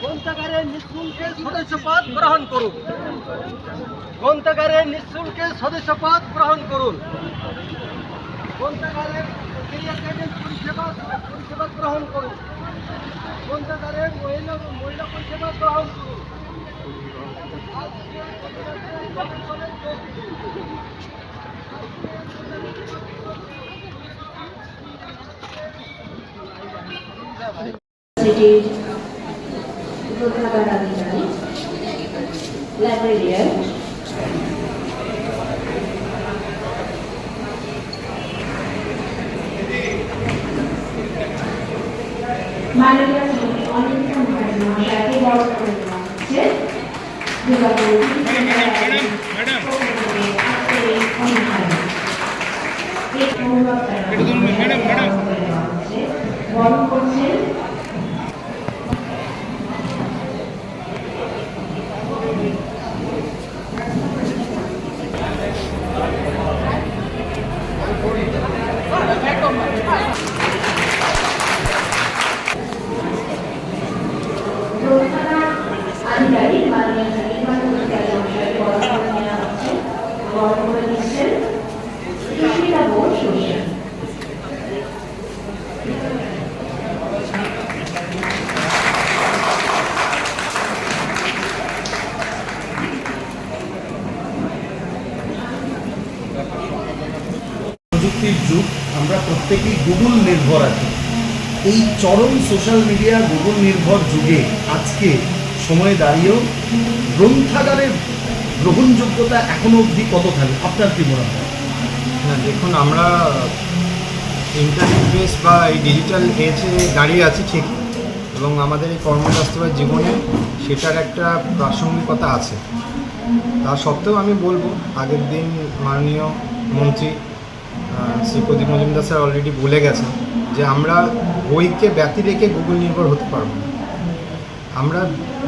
গ্রন্থাগারে নিঃশুল্কে সদস্যপদ গ্রহণ করুন। গ্রন্থাগারে নিঃশুল্কে সদস্যপদ গ্রহণ করুন। গ্রন্থাগারে পরিষেবা পরিষেবা গ্রহণ করুন। গ্রন্থাগারে মহিলা মহিলা পরিষেবা গ্রহণ করুন। সিটির গ্রন্থাগার আধিকারিক লাইব্রেরিয়ান মাননীয় শ্রী দুর্গাপুর আজকের এই অনুষ্ঠানে এই অনুভব বরণ করছেন গ্রন্থাগার আধিকারিক মাননীয় শ্রী নির্মাণ অধিকারী মহাশয়কে বরণ করে নেওয়া হচ্ছে বরণ করে নিচ্ছেন সুস্মিতা বোস সরিয়া প্রযুক্তির যুগ, আমরা প্রত্যেকেই গুগল নির্ভর আছি। এই চরম সোশ্যাল মিডিয়া গুগল নির্ভর যুগে আজকে সময়ে দাঁড়িয়েও গ্রন্থাগারের গ্রহণযোগ্যতা এখনও অবধি কতখানি? আপনার কি মনে হয়? না, দেখুন, আমরা ইন্টারনেট বেস বা এই ডিজিটাল এজে দাঁড়িয়ে আছি ঠিক এবং আমাদের এই কর্মবাস্তবের জীবনে সেটার একটা প্রাসঙ্গিকতা আছে। তা সত্ত্বেও আমি বলব, আগের দিন মাননীয় মন্ত্রী শ্রী প্রদীপ মজুমদার স্যার অলরেডি বলে গেছেন যে আমরা বইকে ব্যতি রেখে গুগল নির্ভর হতে পারব না। আমরা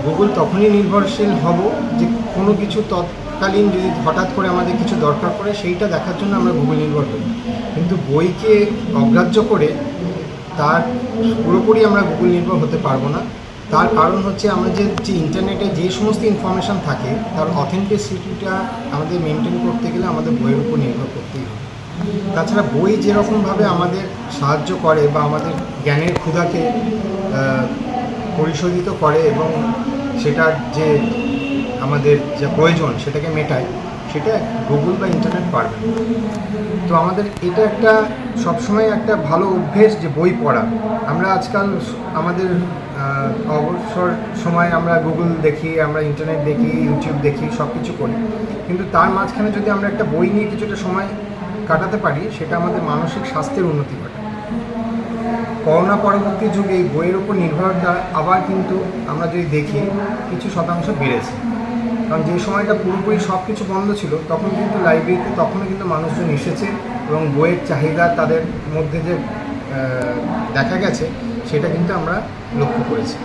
গুগল তখনই নির্ভরশীল হব যে কোনো কিছু তৎকালীন যদি হঠাৎ করে আমাদের কিছু দরকার পড়ে, সেইটা দেখার জন্য আমরা গুগল নির্ভর করি কিন্তু বইকে অগ্রাহ্য করে তার পুরোপুরি আমরা গুগল নির্ভর হতে পারব না। তার কারণ হচ্ছে আমাদের যে ইন্টারনেটে যে সমস্ত ইনফরমেশান থাকে, তার অথেন্টিসিটিটা আমাদের মেনটেন করতে গেলে আমাদের বইয়ের উপর নির্ভর করতেই হবে। তাছাড়া বই যেরকমভাবে আমাদের সাহায্য করে বা আমাদের জ্ঞানের ক্ষুধাকে পরিশোধিত করে এবং সেটার যে আমাদের যে প্রয়োজন সেটাকে মেটায়, সেটা গুগল বা ইন্টারনেট পারবে তো আমাদের এটা একটা সবসময় একটা ভালো অভ্যেস যে বই পড়া। আমরা আজকাল আমাদের অবসর সময় আমরা গুগল দেখি, আমরা ইন্টারনেট দেখি ইউটিউব দেখি সব কিছু করি। কিন্তু তার মাঝখানে যদি আমরা একটা বই নিয়ে কিছুটা সময় কাটাতে পারি, সেটা আমাদের মানসিক স্বাস্থ্যের উন্নতি ঘটে করোনা পরবর্তী যুগে এই বইয়ের উপর নির্ভরতা আবার কিন্তু আমরা যদি দেখি, কিছু শতাংশ বেড়েছে। কারণ যে সময়টা পুরোপুরি সব কিছু বন্ধ ছিল, তখন কিন্তু লাইব্রেরিতে তখনও কিন্তু মানুষজন এসেছে এবং বইয়ের চাহিদা তাদের মধ্যে যে দেখা গেছে সেটা কিন্তু আমরা লক্ষ্য করেছি।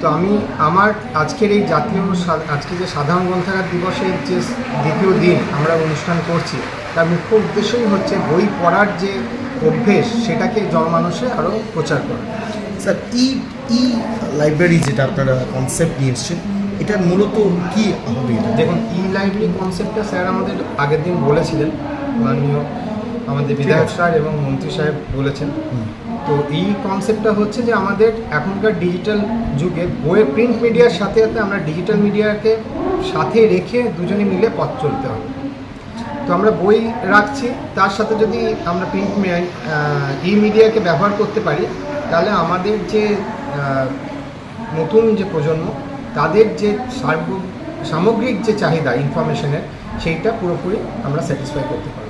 তো আমি আমার আজকের এই জাতীয় আজকে যে সাধারণ গ্রন্থাগার দিবসের যে দ্বিতীয় দিন আমরা অনুষ্ঠান করছি তার মুখ্য উদ্দেশ্যই হচ্ছে বই পড়ার যে অভ্যেস সেটাকে জনমানুষে আরও প্রচার করা। স্যার ই ই লাইব্রেরি যেটা আপনারা কনসেপ্ট নিয়ে এসছেন এটার মূলত কি হবে দেখুন ই লাইব্রেরি কনসেপ্টটা স্যার আমাদের আগের দিন বলেছিলেন মাননীয় আমাদের বিধায়ক স্যার এবং মন্ত্রী সাহেব বলেছেন। তো এই কনসেপ্টটা হচ্ছে যে আমাদের এখনকার ডিজিটাল যুগে বইয়ের প্রিন্ট মিডিয়ার সাথে সাথে আমরা ডিজিটাল মিডিয়াকে সাথে রেখে দুজনে মিলে পথ চলতে হবে। তো আমরা বই রাখছি, তার সাথে যদি আমরা প্রিন্ট ই মিডিয়াকে ব্যবহার করতে পারি, তাহলে আমাদের যে নতুন যে প্রজন্ম, তাদের যে সার্ব, সামগ্রিক যে চাহিদা ইনফরমেশনের সেইটা পুরোপুরি আমরা স্যাটিসফাই করতে পারি